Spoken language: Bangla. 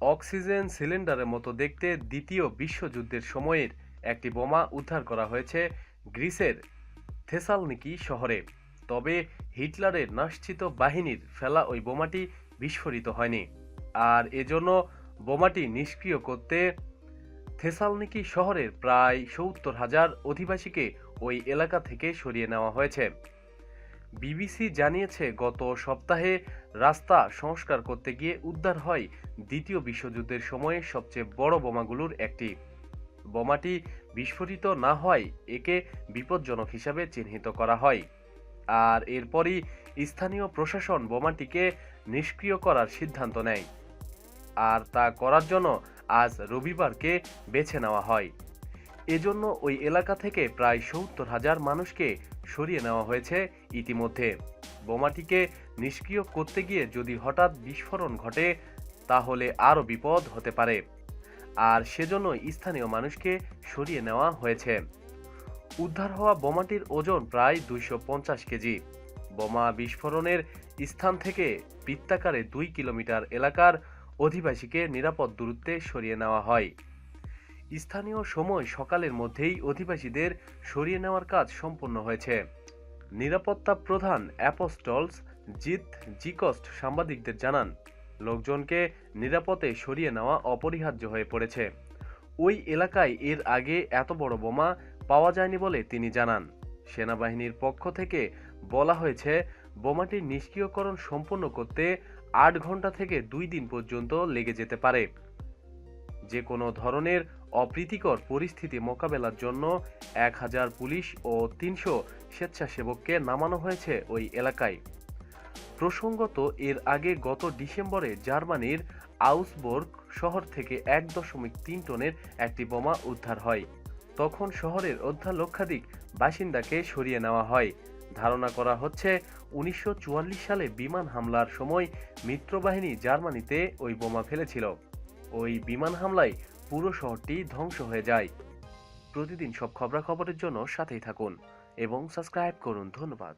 অক্সিজেন সিলিন্ডারের মতো দেখতে দ্বিতীয় বিশ্বযুদ্ধের সময়ের একটি বোমা উদ্ধার করা হয়েছে গ্রিসের থেসালনিকি শহরে। তবে হিটলারের নাশ্চিত বাহিনীর ফেলা ওই বোমাটি বিস্ফোরিত হয়নি। আর এজন্য বোমাটি নিষ্ক্রিয় করতে থেসালনিকি শহরের প্রায় সত্তর হাজার অধিবাসীকে ওই এলাকা থেকে সরিয়ে নেওয়া হয়েছে। বিবিসি জানিয়েছে, গত সপ্তাহে রাস্তা সংস্কার করতে গিয়ে উদ্ধার হয় দ্বিতীয় বিশ্বযুদ্ধের সময়ে সবচেয়ে বড় বোমাগুলোর একটি। বোমাটি বিস্ফোরিত না হয়, একে বিপজ্জনক হিসাবে চিহ্নিত করা হয়। আর এরপরই স্থানীয় প্রশাসন বোমাটিকে নিষ্ক্রিয় করার সিদ্ধান্ত নেয়। আর তা করার জন্য আজ রবিবারকে বেছে নেওয়া হয়। এজন্য ওই এলাকা থেকে প্রায় সত্তর হাজার মানুষকে সরিয়ে নেওয়া হয়েছে ইতিমধ্যে। বোমাটিকে নিষ্ক্রিয় করতে গিয়ে যদি হঠাৎ বিস্ফোরণ ঘটে, তাহলে আরও বিপদ হতে পারে। আর সেজন্য স্থানীয় মানুষকে সরিয়ে নেওয়া হয়েছে। উদ্ধার হওয়া বোমাটির ওজন প্রায় দুইশো পঞ্চাশ কেজি। বোমা বিস্ফোরণের স্থান থেকে বৃত্তাকারে দুই কিলোমিটার এলাকার অধিবাসীকে নিরাপদ দূরত্বে সরিয়ে নেওয়া হয়। স্থানীয় সময় সকালের মধ্যেই অধিবাসীদের সরিয়ে নেওয়ার কাজ সম্পন্ন হয়েছে। নিরাপত্তা প্রধান অ্যাপোস্টলস জিত জিকস্ট সাংবাদিকদের জানান, লোকজনকে নিরাপদে সরিয়ে নেওয়া অপরিহার্য হয়ে পড়েছে। ওই এলাকায় এর আগে এত বড় বোমা পাওয়া যায়নি বলে তিনি জানান। সেনাবাহিনীর পক্ষ থেকে বলা হয়েছে বোমাটির নিষ্ক্রিয়করণ সম্পন্ন করতে আট ঘণ্টা থেকে দুই দিন পর্যন্ত লেগে যেতে পারে। যে কোনো ধরনের অপ্রীতিকর পরিস্থিতি মোকাবেলার জন্য এক হাজার পুলিশ ও তিনশো স্বেচ্ছাসেবককে নামানো হয়েছে ওই এলাকায়। প্রসঙ্গত, এর আগে গত ডিসেম্বরে জার্মানির আউসবোর্গ শহর থেকে এক দশমিক তিন টনের একটি বোমা উদ্ধার হয়। তখন শহরের অধ্যা লক্ষাধিক বাসিন্দাকে সরিয়ে নেওয়া হয়। ধারণা করা হচ্ছে, উনিশশো চুয়াল্লিশ সালে বিমান হামলার সময় মিত্রবাহিনী জার্মানিতে ওই বোমা ফেলেছিল। ওই বিমান হামলায় পুরো শহরটি ধ্বংস হয়ে যায়। প্রতিদিন সব খবরাখবরের জন্য সাথেই থাকুন এবং সাবস্ক্রাইব করুন। ধন্যবাদ।